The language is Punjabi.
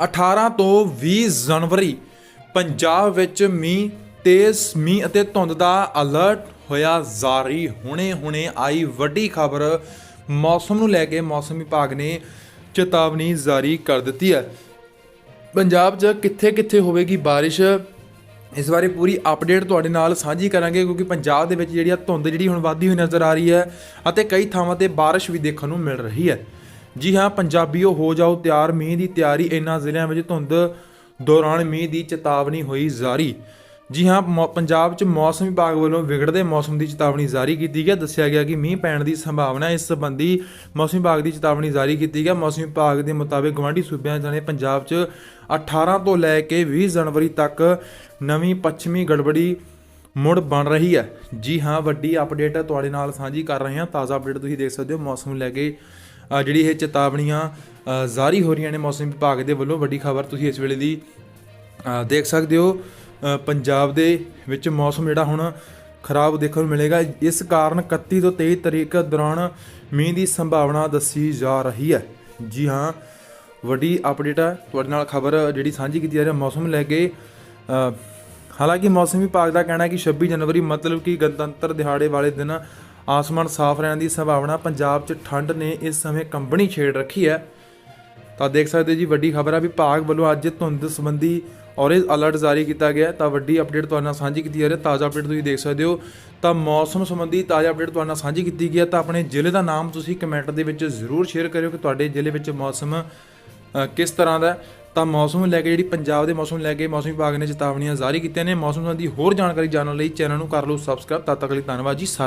18 ਤੋਂ 20 ਜਨਵਰੀ, ਪੰਜਾਬ ਵਿੱਚ ਮੀਂਹ ਤੇਜ਼, ਮੀਂਹ ਅਤੇ ਧੁੰਦ ਦਾ ਅਲਰਟ ਹੋਇਆ ਜਾਰੀ। ਹੁਣੇ ਹੁਣੇ ਆਈ ਵੱਡੀ ਖਬਰ, ਮੌਸਮ ਨੂੰ ਲੈ ਕੇ ਮੌਸਮ ਵਿਭਾਗ ਨੇ ਚੇਤਾਵਨੀ ਜਾਰੀ ਕਰ ਦਿੱਤੀ ਹੈ। ਪੰਜਾਬ 'ਚ ਕਿੱਥੇ-ਕਿੱਥੇ ਹੋਵੇਗੀ ਬਾਰਿਸ਼? ਇਸ ਬਾਰੇ ਪੂਰੀ ਅਪਡੇਟ ਤੁਹਾਡੇ ਨਾਲ ਸਾਂਝੀ ਕਰਾਂਗੇ, ਕਿਉਂਕਿ ਪੰਜਾਬ ਦੇ ਵਿੱਚ ਜਿਹੜੀ ਆ ਧੁੰਦ ਜਿਹੜੀ ਹੁਣ ਵੱਧਦੀ ਹੋਈ ਨਜ਼ਰ ਆ ਰਹੀ ਹੈ ਅਤੇ ਕਈ ਥਾਵਾਂ ਤੇ ਬਾਰਿਸ਼ ਵੀ ਦੇਖਣ ਨੂੰ ਮਿਲ ਰਹੀ ਹੈ। ਜੀ ਹਾਂ, ਪੰਜਾਬੀਓ, ਹੋ ਜਾਓ ਤਿਆਰ। ਮੀਂਹ ਦੀ ਤਿਆਰੀ ਇਨ੍ਹਾਂ ਜ਼ਿਲ੍ਹਿਆਂ ਵਿੱਚ ਧੁੰਦ ਦੌਰਾਨ ਮੀਂਹ ਦੀ ਚੇਤਾਵਨੀ ਹੋਈ ਜਾਰੀ। ਜੀ ਹਾਂ, ਮੌ- ਪੰਜਾਬ 'ਚ ਮੌਸਮ ਵਿਭਾਗ ਵੱਲੋਂ ਵਿਗੜਦੇ ਮੌਸਮ ਦੀ ਚੇਤਾਵਨੀ ਜਾਰੀ ਕੀਤੀ ਗਈ। ਦੱਸਿਆ ਗਿਆ ਕਿ ਮੀਂਹ ਪੈਣ ਦੀ ਸੰਭਾਵਨਾ ਇਸ ਸੰਬੰਧੀ ਮੌਸਮ ਵਿਭਾਗ ਦੀ ਚੇਤਾਵਨੀ ਜਾਰੀ ਕੀਤੀ ਗਈ। ਮੌਸਮ ਵਿਭਾਗ ਦੇ ਮੁਤਾਬਿਕ ਗਵਾਂਢੀ ਸੂਬਿਆਂ ਜਾਣੇ ਪੰਜਾਬ 'ਚ 18 ਤੋਂ ਲੈ ਕੇ 20 ਜਨਵਰੀ ਤੱਕ ਨਵੀਂ ਪੱਛਮੀ ਗੜਬੜੀ ਮੁੜ ਬਣ ਰਹੀ ਹੈ। ਜੀ ਹਾਂ, ਵੱਡੀ ਅਪਡੇਟ ਤੁਹਾਡੇ ਨਾਲ ਸਾਂਝੀ ਕਰ ਰਹੇ ਹਾਂ। ਤਾਜ਼ਾ ਅਪਡੇਟ ਤੁਸੀਂ ਦੇਖ ਸਕਦੇ ਹੋ। ਮੌਸਮ ਨੂੰ ਲੈ ਕੇ ਜਿਹੜੀ ਇਹ ਚੇਤਾਵਨੀਆਂ ਜਾਰੀ ਹੋ ਰਹੀਆਂ ਨੇ ਮੌਸਮ ਵਿਭਾਗ ਦੇ ਵੱਲੋਂ, ਵੱਡੀ ਖਬਰ ਤੁਸੀਂ ਇਸ ਵੇਲੇ ਦੀ ਦੇਖ ਸਕਦੇ ਹੋ। ਪੰਜਾਬ ਦੇ ਵਿੱਚ ਮੌਸਮ ਜਿਹੜਾ ਹੁਣ ਖਰਾਬ ਦੇਖਣ ਨੂੰ ਮਿਲੇਗਾ। ਇਸ ਕਾਰਨ 31 ਤੋਂ 23 ਤਰੀਕ ਦੌਰਾਨ ਮੀਂਹ ਦੀ ਸੰਭਾਵਨਾ ਦੱਸੀ ਜਾ ਰਹੀ ਹੈ। ਜੀ ਹਾਂ, ਵੱਡੀ ਅਪਡੇਟ ਹੈ। ਤੁਹਾਡੇ ਨਾਲ ਖਬਰ ਜਿਹੜੀ ਸਾਂਝੀ ਕੀਤੀ ਜਾ ਰਹੀ ਹੈ, ਮੌਸਮ ਲੈ ਕੇ ਹਾਲਾਂਕਿ ਮੌਸਮ ਵਿਭਾਗ ਦਾ ਕਹਿਣਾ ਹੈ ਕਿ 26 ਜਨਵਰੀ ਮਤਲਬ ਕਿ ਗਣਤੰਤਰ ਦਿਹਾੜੇ ਵਾਲੇ ਦਿਨ ਆਸਮਾਨ ਸਾਫ਼ ਰਹਿਣ ਦੀ ਸੰਭਾਵਨਾ ਪੰਜਾਬ 'ਚ ਠੰਡ ਨੇ ਇਸ ਸਮੇਂ ਕੰਬਣੀ ਛੇੜ ਰੱਖੀ ਹੈ। ਤਾਂ ਦੇਖ ਸਕਦੇ ਹੋ ਜੀ, ਵੱਡੀ ਖਬਰ ਆ, ਵਿਭਾਗ ਵੱਲੋਂ ਅੱਜ ਧੁੰਦ ਸੰਬੰਧੀ ਔਰੇਂਜ ਅਲਰਟ ਜਾਰੀ ਕੀਤਾ ਗਿਆ ਤਾਂ ਵੱਡੀ ਅਪਡੇਟ ਤੁਹਾਡੇ ਨਾਲ ਸਾਂਝੀ ਕੀਤੀ ਜਾ ਰਹੀ ਹੈ। ਤਾਜ਼ਾ ਅਪਡੇਟ ਤੁਸੀਂ ਦੇਖ ਸਕਦੇ ਹੋ। ਤਾਂ ਮੌਸਮ ਸੰਬੰਧੀ ਤਾਜ਼ਾ ਅਪਡੇਟ ਤੁਹਾਡੇ ਨਾਲ ਸਾਂਝੀ ਕੀਤੀ ਗਈ ਹੈ। ਤਾਂ ਆਪਣੇ ਜ਼ਿਲ੍ਹੇ ਦਾ ਨਾਮ ਤੁਸੀਂ ਕਮੈਂਟ ਦੇ ਵਿੱਚ ਜ਼ਰੂਰ ਸ਼ੇਅਰ ਕਰਿਓ ਕਿ ਤੁਹਾਡੇ ਜ਼ਿਲ੍ਹੇ ਵਿੱਚ ਮੌਸਮ ਕਿਸ ਤਰ੍ਹਾਂ ਦਾ ਤਾਂ ਮੌਸਮ ਨੂੰ ਲੈ ਕੇ ਜਿਹੜੀ ਪੰਜਾਬ ਦੇ ਮੌਸਮ ਨੂੰ ਲੈ ਕੇ ਮੌਸਮ ਵਿਭਾਗ ਨੇ ਚੇਤਾਵਨੀਆਂ ਜਾਰੀ ਕੀਤੀਆਂ ਨੇ। ਮੌਸਮ ਸੰਬੰਧੀ ਹੋਰ ਜਾਣਕਾਰੀ ਜਾਣਨ ਲਈ ਚੈਨਲ ਨੂੰ ਕਰ ਲਓ ਸਬਸਕ੍ਰਾਈਬ। ਤਦ ਤੱਕ ਲਈ ਧੰਨਵਾਦ ਜੀ ਸਾਰਿਆਂ ਦਾ।